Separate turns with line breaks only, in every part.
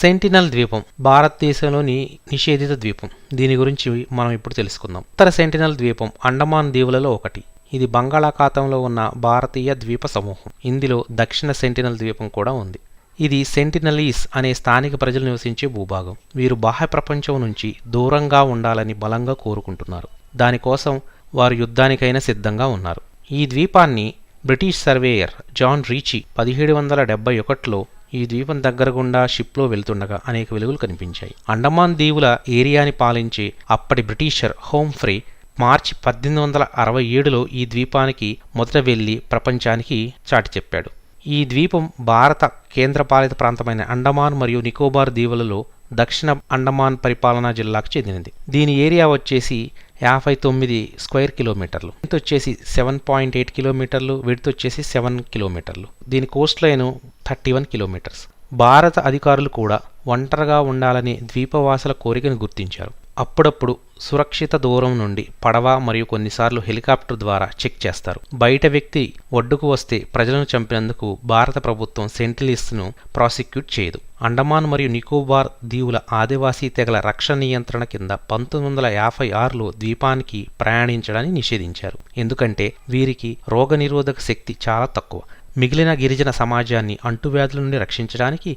Sentinel ద్వీపం భారతదేశంలోని నిషేధిత ద్వీపం. దీని గురించి మనం ఇప్పుడు తెలుసుకుందాం. ఉత్తర సెంటినల్ ద్వీపం అండమాన్ దీవులలో ఒకటి. ఇది బంగాళాఖాతంలో ఉన్న భారతీయ ద్వీప సమూహం. ఇందులో దక్షిణ సెంటినల్ ద్వీపం కూడా ఉంది. ఇది సెంటినలీస్ అనే స్థానిక ప్రజలు నివసించే భూభాగం. వీరు బాహ్య ప్రపంచం నుంచి దూరంగా ఉండాలని బలంగా కోరుకుంటున్నారు. దానికోసం వారు యుద్ధానికైనా సిద్ధంగా ఉన్నారు. ఈ ద్వీపాన్ని బ్రిటిష్ సర్వేయర్ జాన్ రీచి పదిహేడు వందల డెబ్బై ఒకటిలో ఈ ద్వీపం దగ్గర గుండా షిప్లో వెళ్తుండగా అనేక వెలుగులు కనిపించాయి. అండమాన్ దీవుల ఏరియాని పాలించే అప్పటి బ్రిటిషర్ హోంఫ్రీ మార్చి పద్దెనిమిది వందల అరవై ఏడులో ఈ ద్వీపానికి మొదట వెళ్ళి ప్రపంచానికి చాటి చెప్పాడు. ఈ ద్వీపం భారత కేంద్రపాలిత ప్రాంతమైన అండమాన్ మరియు నికోబార్ దీవులలో దక్షిణ అండమాన్ పరిపాలనా జిల్లాకు చెందినది. దీని ఏరియా వచ్చేసి యాభై తొమ్మిది స్క్వేర్ కిలోమీటర్లు. లెంత్ వచ్చేసి సెవెన్ పాయింట్ ఎయిట్ కిలోమీటర్లు విడ్త్ వచ్చేసి సెవెన్ కిలోమీటర్లు. దీని coast line thirty one kilometres భారత అధికారులు కూడా ఒంటరిగా ఉండాలని ద్వీపవాసుల కోరికను గుర్తించారు. అప్పుడప్పుడు సురక్షిత దూరం నుండి పడవ మరియు కొన్నిసార్లు హెలికాప్టర్ ద్వారా చెక్ చేస్తారు. బయట వ్యక్తి ఒడ్డుకు వస్తే ప్రజలను చంపినందుకు భారత ప్రభుత్వం సెంటిలిస్ట్ను ప్రాసిక్యూట్ చేయదు. అండమాన్ మరియు నికోబార్ దీవుల ఆదివాసీ తెగల రక్షణ నియంత్రణ కింద పంతొమ్మిది వందల యాభై ఆరులో ద్వీపానికి ప్రయాణించడాన్ని నిషేధించారు. ఎందుకంటే వీరికి రోగనిరోధక శక్తి చాలా తక్కువ. మిగిలిన గిరిజన సమాజాన్ని అంటువ్యాధుల నుండి రక్షించడానికి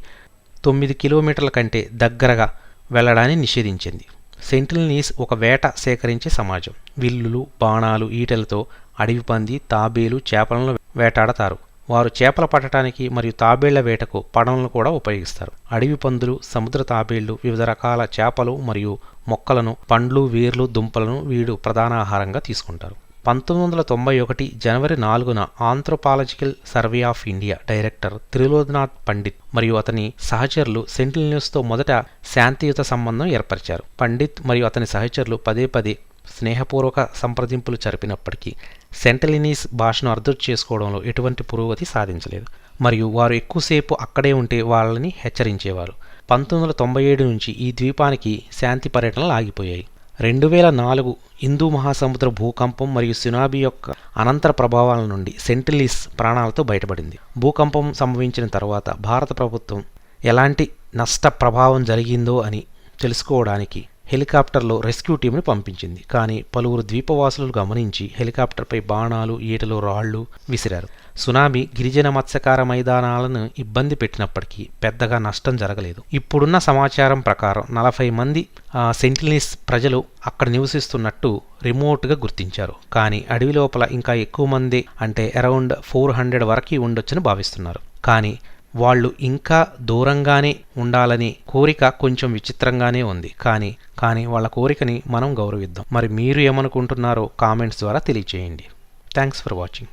తొమ్మిది కిలోమీటర్ల కంటే దగ్గరగా వెళ్ళడాన్ని నిషేధించింది. సెంటిల్నీస్ ఒక వేట సేకరించే సమాజం. విల్లులు బాణాలు ఈటలతో అడవి పంది తాబేలు చేపలను వేటాడతారు. వారు చేపలు పట్టడానికి మరియు తాబేళ్ళ వేటకు పడవలను కూడా ఉపయోగిస్తారు. అడవి పందులు సముద్ర తాబేళ్ళు వివిధ రకాల చేపలు మరియు మొక్కలను పండ్లు వేర్లు దుంపలను వీడు ప్రధాన ఆహారంగా తీసుకుంటారు. పంతొమ్మిది వందల తొంభై ఒకటి జనవరి నాలుగున anthropological survey of India director Triloknath Pandit మరియు అతని సహచరులు సెంటినల్స్తో మొదట శాంతియుత సంబంధం ఏర్పరిచారు. పండిత్ మరియు అతని సహచరులు పదే పదే స్నేహపూర్వక సంప్రదింపులు జరిపినప్పటికీ సెంటలినీస్ భాషను అర్థం చేసుకోవడంలో ఎటువంటి పురోగతి సాధించలేదు. మరియు వారు ఎక్కువసేపు అక్కడే ఉంటే వాళ్ళని హెచ్చరించేవారు. పంతొమ్మిది వందల తొంభై ఏడు నుంచి ఈ ద్వీపానికి శాంతి పర్యటనలు ఆగిపోయాయి. రెండు వేల నాలుగు హిందూ మహాసముద్ర భూకంపం మరియు సునాబీ యొక్క అనంతర ప్రభావాల నుండి సెంటిలిస్ ప్రాణాలతో బయటపడింది. భూకంపం సంభవించిన తర్వాత భారత ప్రభుత్వం ఎలాంటి నష్ట ప్రభావం జరిగిందో అని తెలుసుకోవడానికి హెలికాప్టర్లో రెస్క్యూ టీంను పంపించింది. కానీ పలువురు ద్వీపవాసులు గమనించి హెలికాప్టర్పై బాణాలు ఈటలు రాళ్ళు విసిరారు. సునామీ గిరిజన మత్స్యకార మైదానాలను ఇబ్బంది పెట్టినప్పటికీ పెద్దగా నష్టం జరగలేదు. ఇప్పుడున్న సమాచారం ప్రకారం నలభై మంది సెంటినీస్ ప్రజలు అక్కడ నివసిస్తున్నట్టు రిమోట్గా గుర్తించారు. కానీ అడవి లోపల ఇంకా ఎక్కువ మంది అంటే అరౌండ్ ఫోర్ హండ్రెడ్ వరకు ఉండొచ్చని భావిస్తున్నారు. కానీ వాళ్ళు ఇంకా దూరంగానే ఉండాలని కోరిక కొంచెం విచిత్రంగానే ఉంది. కానీ కానీ వాళ్ళ కోరికని మనం గౌరవిద్దాం. మరి మీరు ఏమనుకుంటున్నారో కామెంట్స్ ద్వారా తెలియచేయండి. థ్యాంక్స్ ఫర్ వాచింగ్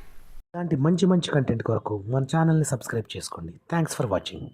ఇలాంటి మంచి మంచి కంటెంట్ కొరకు మన ఛానల్ని సబ్స్క్రైబ్ చేసుకోండి. Thanks for watching